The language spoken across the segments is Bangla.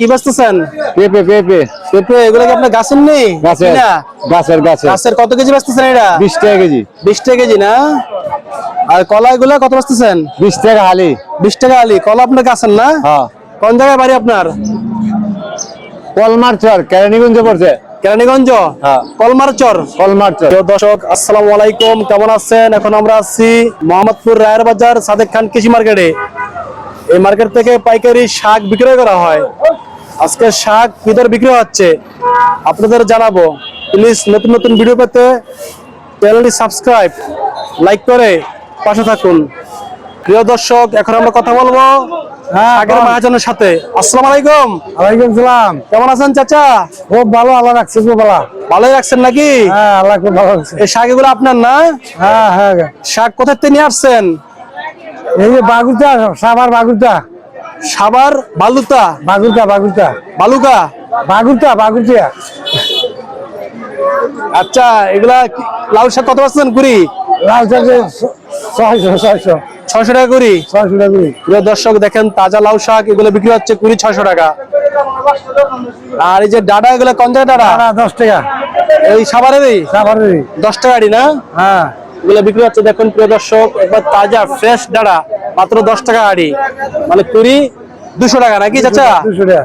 কি বেচতেছেন? পেঁপে পেঁপে। পেঁপে এগুলো কি আপনার গাছের নেই? গাছের গাছের গাছের। গাছের কত কেজি বেচতেছেন এটা? বিশ টাকা কেজি। বিশ টাকা কেজি না? আর কলা এগুলো কত বেচতেছেন? বিশ টাকা হালি। বিশ টাকা আলি কলা আপনার গাছের না? হ্যাঁ। কোন জায়গায় বাড়ি আপনার? কলমার চর কেরানীগঞ্জে পড়ছে। কেরানীগঞ্জ? হ্যাঁ। কলমার চর। কলমার চর। দর্শক আসসালামু আলাইকুম। কেমন আছেন? এখন আমরা আছি মোহাম্মদপুর রায়ের বাজার সাদেক খান কৃষি মার্কেটে। এই মার্কেট থেকে পাইকারি শাক বিক্রয় করা হয়। আজকে শাক ভিতর বিক্রি হচ্ছে? আপনাদের জানাব। প্লিজ নতুন নতুন ভিডিও পেতে চ্যানেলটি সাবস্ক্রাইব লাইক করে পাশে থাকুন। প্রিয় দর্শক এখন আমরা কথা বলব হ্যাঁ মহাজনের সাথে। আসসালামু আলাইকুম। সালাম। কেমন আছেন চাচা? খুব ভালো আল্লাহ রাখছে খুব ভালো ভালোই রাখছেন নাকি? হ্যাঁ আল্লাহ খুব ভালো রাখছে। এই শাক এগুলো আপনার না? হ্যাঁ হ্যাঁ। শাক কোথা থেকে নিয়ে আসছেন? এই যে বাগুরটা সাবার বাগুরটা সাবার বালুতা। বাগুরটা বাগুরটা বালুকা। বাগুরটা বাগুরটা আচ্ছা এগুলা লাল শাক কত পাচ্ছেন কুড়ি? লাল চাষে ছয়শো ছয়শো। ছয়শো টাকা কুড়ি? ছয়শো টাকা করে। প্রিয় দর্শক দেখেন তাজা লাউ শাক এগুলো বিক্রি হচ্ছে কুড়ি ছয়শো টাকা। আর এই যে ডাটা এগুলো কোন জায়গায় ডাটা দশ টাকা। এই সাবারেরই সাবারের দশ টাকা আড়ি না? হ্যাঁ। এগুলো বিক্রি হচ্ছে দেখুন প্রিয় দর্শক একবার তাজা ফ্রেশ ডাটা মাত্র দশ টাকা আড়ি মানে কুড়ি দুশো টাকা নাকি চাচা? দুশো টাকা।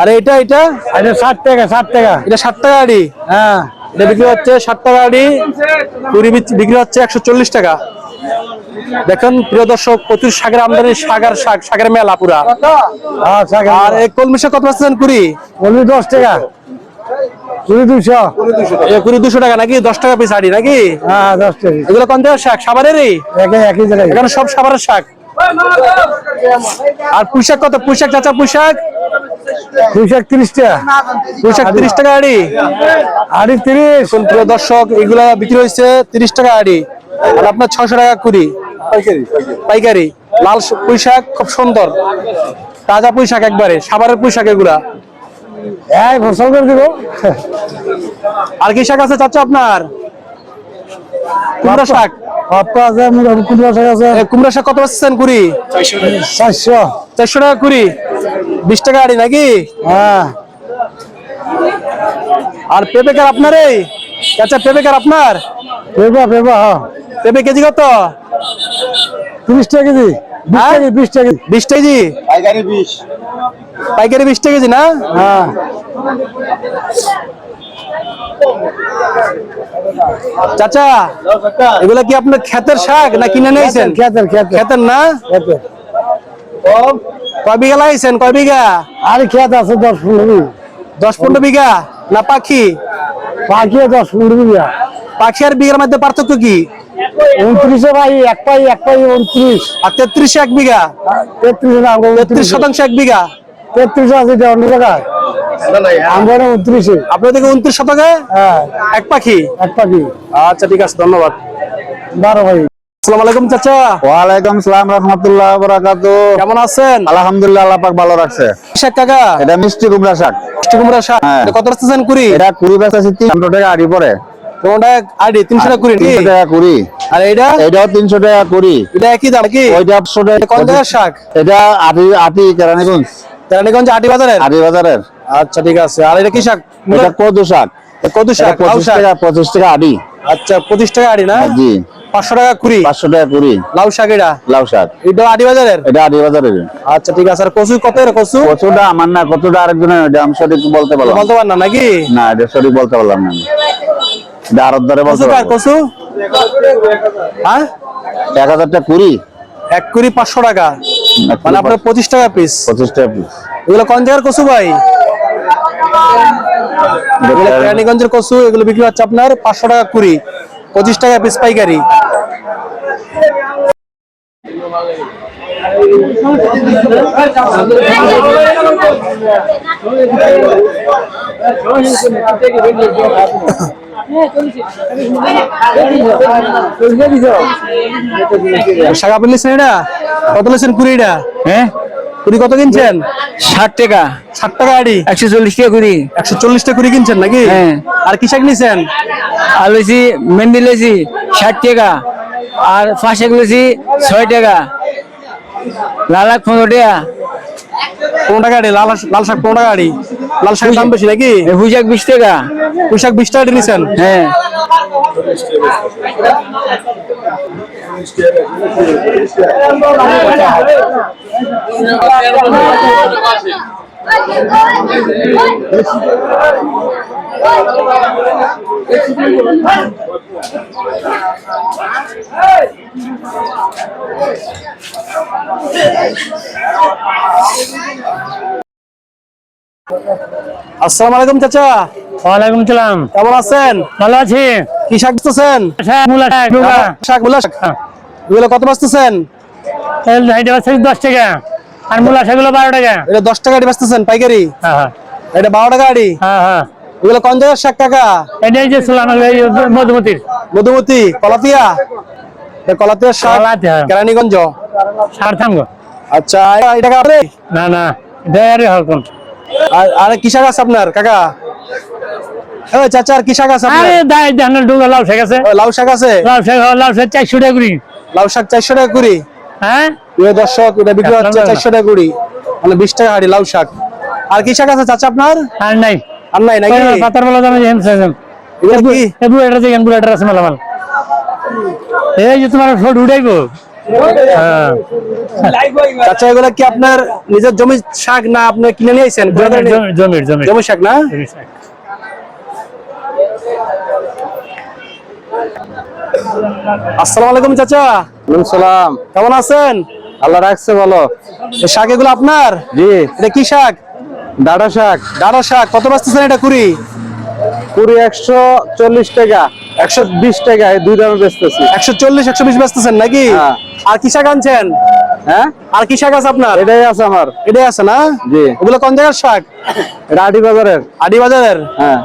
আর এটা এটা? এটা ষাট টাকা ষাট টাকা। এটা ষাট টাকা আড়ি হ্যাঁ। এটা বিক্রি হচ্ছে ষাট টাকা আড়ি কুড়ি বিক্রি হচ্ছে একশো চল্লিশ টাকা। দেখেন প্রিয় দর্শক প্রচুর শাকের আমদানি শাকের শাক শাকের মেলা পুরা। হ্যাঁ আর এই কলমি শাক কত পাচ্ছেন কুড়ি? বলবি দশ টাকা। কুড়ি দুশো কুড়ি দুশো টাকা নাকি? দশ টাকা পিস আড়ি নাকি? হ্যাঁ দশ টাকা এগুলো কোন শাক? সাবারেরই একে একই জায়গায়। এখানে সব সাবারের শাক। আর পুঁইশাক কত? চাচা একত্রিশ টাকা পুঁইশাক তিরিশ টাকা আড়ি। আড়ি তিরিশ। প্রিয় দর্শক এগুলা বিক্রি হয়েছে তিরিশ টাকা আড়ি। আর আপনার ছয়শো টাকা কুড়ি। পাইকারি লাল শ- পুঁই শাক খুব সুন্দর। তাজা পুঁই শাক একবারে সাবারের পুঁই শাক এগুলা। এই ফসল করে দিব। আর কি শাক আছে চাচ্ছ আপনার? কুমড়া শাক? পাপ্পা আছে কুমড়া শাক আছে। কুমড়া শাক কত পাচ্ছেন কুড়ি? চারশো। চারশো টাকা কুড়ি। বিশ টাকা আড়ি নাকি? হ্যাঁ। আর পেঁপে কার আপনার এই? আচ্ছা পেঁপে কার আপনার? পেপা পেপা হ্যাঁ। পেঁপে কেজি কত? তিরিশ টাকা কেজি বিশ হ্যাঁ? টাকা বিশ টাকা কেজি। বিশ কেজি? পাইকারি বিশ টাকা কেজি না? হ্যাঁ। চাচা এগুলা কি আপনার ক্ষেতের শাক না কিনে নিয়েছেন? খেতের ক্ষেতের না? কয় বিঘা লাগাইছেন? কয় বিঘা? আরে খেত আছে দশ পনেরো দশ পনেরো বিঘা? না পাখি? পাখি দশ পনেরো বিঘা। পাখি আর বিঘার মধ্যে পার্থক্য কি? উনত্রিশে ভাই এক পাই এক পাই উনত্রিশ। আর তেত্রিশে এক বিঘা? তেত্রিশ না তেত্রিশ শতাংশ এক বিঘা? তেত্রিশ আছে এটা অন্য জায়গায়? আমরা উনত্রিশে। আপনার উনত্রিশ শতকে? হ্যাঁ। এক পাখি? এক পাখি। আচ্ছা ঠিক আছে ধন্যবাদ। বারো ভাই। আসসালামু আলাইকুম চাচা। ওয়ালাইকুম সালাম রহমতুল্লাহ বরাকাতু কেমন আছেন? আলহামদুলিল্লাহ আল্লাহ পাক ভালো রাখছে। শাক কাকা? এটা মিষ্টি কুমড়া শাক। মিষ্টি কুমড়া শাক? হ্যাঁ। কত রাখতেছেন কুড়ি? এটা কুড়ি বেচা আছে তিনশো টাকা আড়ি পরে কোনটা আড়ি তিনশো টাকা কুড়ি তিনশো নাকি? টাকা কুড়ি। আর এটা এটাও টাকা কুড়ি। এটা একই দাম কি ওইটা একশো এটা কোন শাক? এটা আটি আটি কেরানীগঞ্জ। কেরানীগঞ্জ আটি বাজারের? আটি বাজারের। আচ্ছা ঠিক আছে। আর এটা কি শাক? এটা কদু শাক। এটা শাক পঁচিশ টাকা পঁচিশ টাকা আড়ি আচ্ছা পঁচিশ টাকা আড়ি না? জি। পাঁচশো টাকা কুড়ি? পাঁচশো টাকা কুড়ি। লাউ শাক এটা? লাউ শাক। এটা আটি বাজারের? এটা আটি বাজারের। আচ্ছা ঠিক আছে। আর কচু কত এর কচু? কচুটা আমার না কচুটা আরেকজনের এটা আমি সঠিক বলতে পারলাম বলতে পার না নাকি? না এটা সঠিক বলতে পারলাম না আমি। এটা আরও ধরে বলতে কচু কচু? হ্যাঁ? এক হাজার টাকা কুড়ি। এক কুড়ি পাঁচশো টাকা। মানে আপনার পঁচিশ। টাকা পিস পঁচিশ টাকা পিস এগুলো কোন জায়গার কচু ভাই? এগুলো কেরানীগঞ্জের কচু এগুলো বিক্রি হচ্ছে আপনার পাঁচশো টাকা কুড়ি পঁচিশ টাকা পিস পাইকারি। আপনি নিচ্ছেন এটা? কত নিচ্ছেন কুড়িটা? হ্যাঁ? কুড়ি কত কিনছেন? ষাট টাকা। ষাট টাকা আড়ি। একশো চল্লিশ টাকা কুড়ি। একশো চল্লিশটা কুড়ি কিনছেন নাকি? হ্যাঁ। আর কি শাক নিছেন? আর লইছি মেন্ডি লইছি ষাট টাকা। আর ফাঁসে লইছি ছয় টাকা। লালাক পনেরো টাকা। পনেরো টাকা আড়ি লাল লাল শাক পনেরো টাকা আড়ি। লাল শাকের দাম বেশি নাকি? এই পুঁইশাক বিশ টাকা। পুঁই শাক বিশ টাকা নিছেন? হ্যাঁ। আসসালামু আলাইকুম চাচা। ওয়ালাইকুম সালাম। কেমন আছেন? ভালো আছি। কি শাক বেচতেছেন? শাক, মূলা শাক, ডুগা। শাক মূলা শাক? এগুলো কত বেচতেছেন? এই দশ টাকা আর মূলা সেগুলো বারো টাকা। এটা দশ টাকা বেচতেছেন পাইকারি? হ্যাঁ হ্যাঁ, এটা বারো টাকা আড়ি? হ্যাঁ হ্যাঁ। এগুলো কোন জায়গার শাক কাকা? এটাই যে মধুমতির। মধুমতি কলাতিয়া এটা শাক কেরানীগঞ্জ? আচ্ছা এটা কাকা? না না দেয়ারি আর আর কি শাক আছে আপনার কাকা? এই চাচা আর কি শাক আছে আপনার? আরে দাই ধান ডুগা লাউ শাক আছে। লাউ শাক আছে? লাউ শাক লাউ শাক চারশো টাকা করি লাউ শাক চারশো টাকা কুড়ি? হ্যাঁ? প্রিয় দর্শক এটা বিক্রি হচ্ছে একদম না। চারশো টাকা কুড়ি। মানে বিশ টাকা হাড়ি লাউ শাক। আর কি শাক আছে চাচা আপনার? আর নাই। আর নাই নাকি? পাতার বেলা দামে হেম সাইজম এগুলো কি? এবু এটা দেখেন বুলেটার আছে মালামাল। এই যে তোমার ফোট উঠাইবো চাচা কি আপনার নিজের জমি শাক না আপনি কিনে নিয়ে আইছেন? জমির জমির জমির শাক না জমির শাক। আসসালামু আলাইকুম চাচা। সালাম। কেমন আছেন? আল্লাহ রাখছে বলো এই শাক এগুলো আপনার? জি। এটা কি শাক? ডাটা শাক। ডাটা শাক। কত বাঁচতেছেন এটা কুড়ি? কুড়ি একশো চল্লিশ টাকা। একশো বিশ টাকা এই দুই দামে বেচতেছি। একশো চল্লিশ একশো বিশ বাঁচতেছেন নাকি? হ্যাঁ। আর কি শাক আনছেন? হ্যাঁ? আর কি শাক আছে আপনার? এটাই আছে আমার। এটাই আছে না? জি। ওগুলো কোন জায়গার শাক? এটা আটি বাজারের। আডি বাজারের? হ্যাঁ।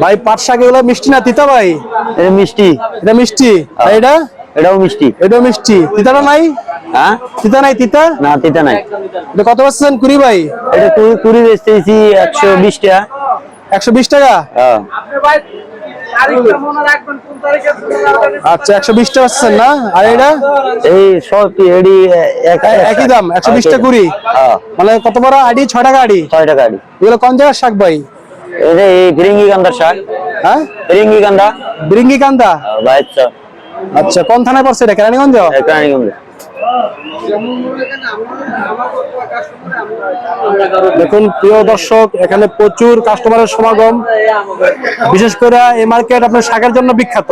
ভাই পাট শাক এগুলো মিষ্টি না তিতা ভাই? এটা মিষ্টি। এটা মিষ্টি। আর এটা? এটাও মিষ্টি। এটাও মিষ্টি। তিতাটা নাই? হ্যাঁ? তিতা নাই তিতা? না তিতা নাই। এটা কত পাচ্ছেন কুড়ি ভাই? এটা কুড়ি কুড়ি বেচতেছি একশো বিশ টাকা। একশো বিশ টাকা? হ্যাঁ। আচ্ছা একশো বিশ টাকা পাচ্ছেন না? আর এটা? এই সব এডি এক একই দাম একশো বিশ টাকা কুড়ি। হ্যাঁ। মানে কত বড় আডি? ছয় টাকা আডি? ছয় টাকা আডি। এগুলো কোন জায়গার শাক ভাই? এটা এই ফিরিঙ্গি কান্দার শাক হ্যাঁ ফিরিঙ্গি কান্দা বিরিঙ্গি কান্দা বাচ্চা আচ্ছা কোন থানায় পড়ছে এটা কেরানীগঞ্জ কেরানীগঞ্জ দেখুন প্রিয় দর্শক এখানে প্রচুর কাস্টমারের সমাগম। বিশেষ করে এই মার্কেট আপনার শাকের জন্য বিখ্যাত।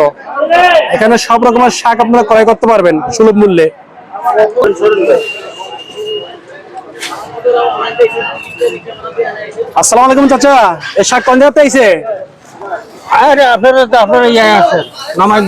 এখানে সব রকমের শাক আপনারা ক্রয় করতে পারবেন সুলভ মূল্যে। আসসালামু আলাইকুম চাচা এই শাক কোন জায়গাতে আইছে? আরে আপনারা আপনারা ইয়া আছে। নামাই